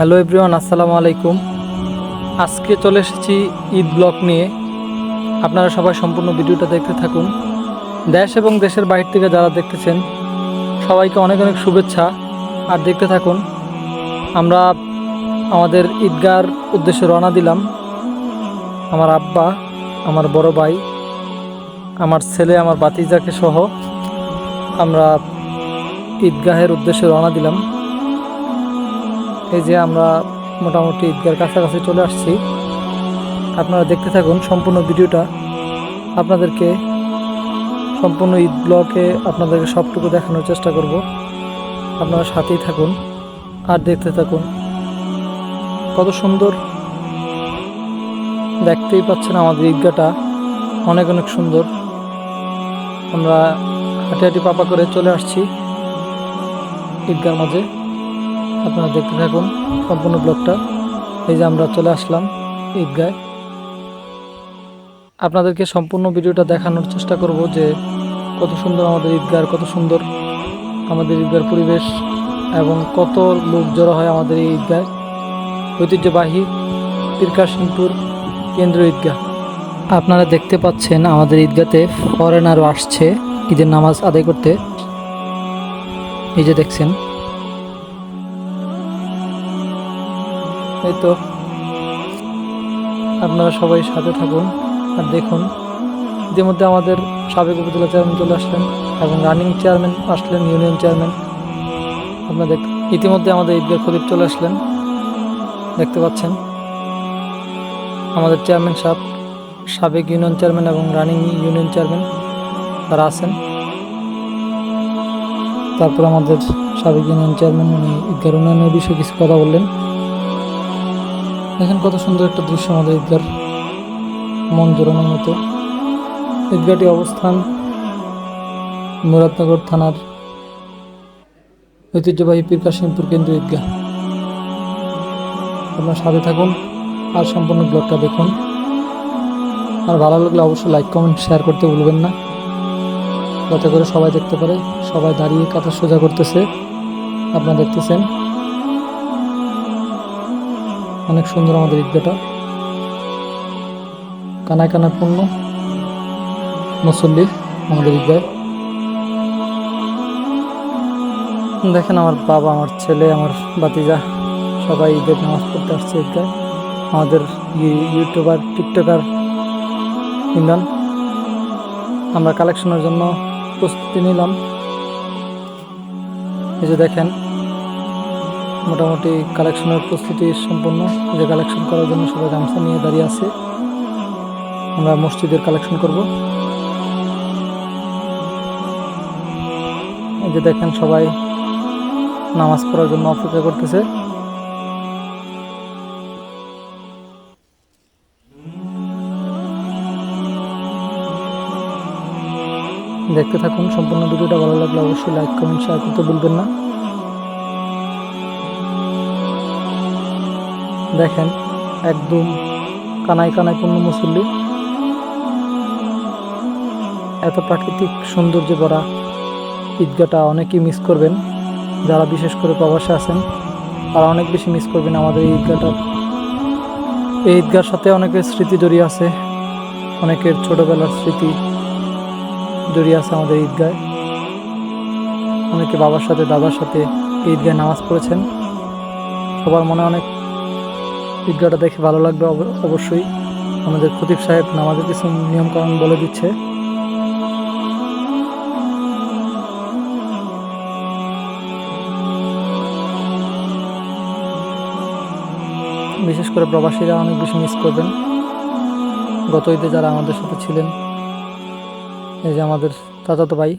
Hello everyone, আসসালামু আলাইকুম। আজকে চলে এসেছি ঈদ ব্লগ নিয়ে। আপনারা সবাই সম্পূর্ণ ভিডিওটা দেখতে থাকুন। দেশ এবং দেশের বাইরে থেকে যারা দেখতেছেন, সবাইকে অনেক অনেক শুভেচ্ছা। আর দেখতে থাকুন, আমরা আমাদের ঈদগার উদ্দেশ্যে রওনা দিলাম। আমার আব্বা, আমার বড় ভাই, আমার ছেলে, আমার বাতিজাকে সহ আমরা ঈদগাহের উদ্দেশ্যে রওনা দিলাম। এই যে আমরা মোটামুটি ঈদগার কাছাকাছি চলে আসছি। আপনারা দেখতে থাকুন সম্পূর্ণ ভিডিওটা। আপনাদেরকে সম্পূর্ণ ঈদ ব্লকে আপনাদেরকে সবটুকু দেখানোর চেষ্টা করব। আপনারা সাথেই থাকুন আর দেখতে থাকুন। কত সুন্দর দেখতেই পাচ্ছেন আমাদের ঈদগাটা অনেক অনেক সুন্দর। আমরা হাঁটি হাঁটি পাপা করে চলে আসছি ঈদগার মাঝে। আপনারা দেখতে থাকুন সম্পূর্ণ ব্লগটা। এই যে আমরা চলে আসলাম ঈদগায়। আপনাদেরকে সম্পূর্ণ ভিডিওটা দেখানোর চেষ্টা করব যে কত সুন্দর আমাদের ঈদগার কত সুন্দর আমাদের ঈদগার পরিবেশ এবং কত লোক জড়ো হয় আমাদের এই ঈদগায়। ঐতিহ্যবাহী পীরকাশিমপুর কেন্দ্রীয় ঈদগাহ। আপনারা দেখতে পাচ্ছেন আমাদের ঈদগাতে ফরেনারও আসছে ঈদের নামাজ আদায় করতে। এই যে দেখছেন। এই তো। আপনারা সবাই সাথে থাকুন আর দেখুন। ইতিমধ্যে আমাদের সাবেক উপজেলা চেয়ারম্যান চলে আসলেন এবং রানিং চেয়ারম্যান আসলেন, ইউনিয়ন চেয়ারম্যান। আপনাদের ইতিমধ্যে আমাদের ঈদগাহ খরিফ চলে আসলেন। দেখতে পাচ্ছেন। আমাদের চেয়ারম্যান সাহেব, সাবেক ইউনিয়ন চেয়ারম্যান এবং রানিং ইউনিয়ন চেয়ারম্যান তারা আছেন। তারপর আমাদের সাবেক ইউনিয়ন চেয়ারম্যান, উনি ঈদগার উন্নয়নের বিষয়ে কিছু কথা বললেন। দেখেন কত সুন্দর একটা দৃশ্য আমাদের ঈদগার মন জোরানোর মতো। ঈদগাহটি অবস্থান মুরাদনগর থানার ঐতিহ্যবাহী পীর কাশিমপুর কেন্দ্র ঈদগাহ। আপনার সাথে থাকুন আর সম্পূর্ণ ব্লগটা দেখুন। আর ভালো লাগলে অবশ্যই লাইক কমেন্ট শেয়ার করতে ভুলবেন না। যাতে করে সবাই দেখতে পারে, সবাই দাঁড়িয়ে কাতা সোজা করতেছে। আপনারা দেখতেছেন। অনেক সুন্দর আমাদের ঈদগাটা কানায় কানায় পূর্ণ। মুসল্লি আমাদের ঈদগায় দেখেন আমার বাবা, আমার ছেলে, আমার বাতিজা সবাই ঈদের নামাজ পড়তে আসছে ঈদগায় আমাদের ইউটিউবার, টিকটকার ইমরান। আমরা কালেকশনের জন্য প্রস্তুতি নিলাম। এই যে দেখেন মোটামুটি কালেকশনের প্রস্তুতি সম্পন্ন। যে কালেকশন করার জন্য সবাই গামছা নিয়ে দাঁড়িয়ে আছে। আমরা মসজিদের কালেকশন করব। এই যে দেখেন সবাই নামাজ পড়ার জন্য অপেক্ষা করতেছে। দেখতে থাকুন, সম্পূর্ণ ভিডিওটা ভালো লাগলে অবশ্যই লাইক কমেন্ট শেয়ার করতে ভুলবেন না। দেখেন, একদম কানায় কানায় পূর্ণ মুসল্লি। এত প্রাকৃতিক সৌন্দর্যে ভরা ঈদগাটা অনেকেই মিস করবেন। যারা বিশেষ করে প্রবাসে আছেন, তারা অনেক বেশি মিস করবেন আমাদের এই ঈদগাটা এই ঈদগার সাথে অনেকের স্মৃতি জড়িয়ে আছে, অনেকের ছোটবেলার স্মৃতি জড়িয়ে আছে আমাদের ঈদগায় অনেকে বাবার সাথে, দাদার সাথে ঈদগায় নামাজ পড়েছেন। সবার মনে অনেক ঈদগাহটা দেখে ভালো লাগবে অব- অবশ্যই। আমাদের খতিব সাহেব নামাজের কিছু নিয়মকানুন বলে দিচ্ছে। বিশেষ করে প্রবাসীরা অনেক বেশি মিস করবেন। গত ঈদে যারা আমাদের সাথে ছিলেন, এই যে আমাদের চাচাতো ভাই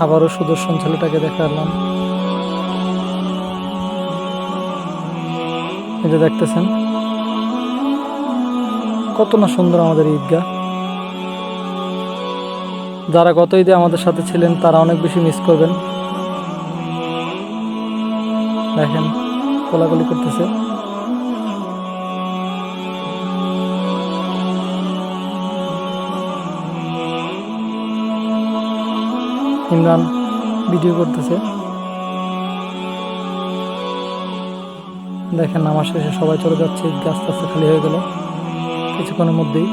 আবারও সুদর্শন ছেলেটাকে দেখালাম। যে দেখতেছেন, কত না সুন্দর আমাদের ঈদগাহ যারা গত ঈদে আমাদের সাথে ছিলেন, তারা অনেক বেশি মিস করবেন। দেখেন কোলাগুলি করতেছে। ইমরান ভিডিও করতেছে। দেখেন, নামাজ শেষে সবাই চলে যাচ্ছে আস্তে আস্তে খালি হয়ে গেল। কিছুক্ষণের মধ্যেই।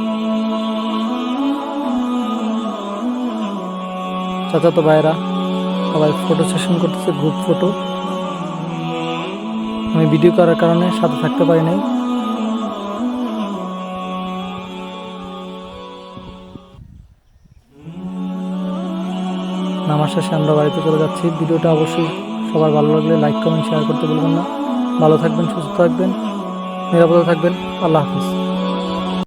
চাচাতো ভাইয়েরা সবাই ফটো সেশন করতেছে গ্রুপ ফটো আমি ভিডিও করার কারণে সাথে থাকতে পারি নাই। নামাজ শেষে আমরা বাড়িতে চলে যাচ্ছি। ভিডিওটা অবশ্যই সবার ভালো লাগলে লাইক কমেন্ট শেয়ার করতে বলবেন না। ভালো থাকবেন, সুস্থ থাকবেন, নিরাপদে থাকবেন। আল্লাহ হাফিজ।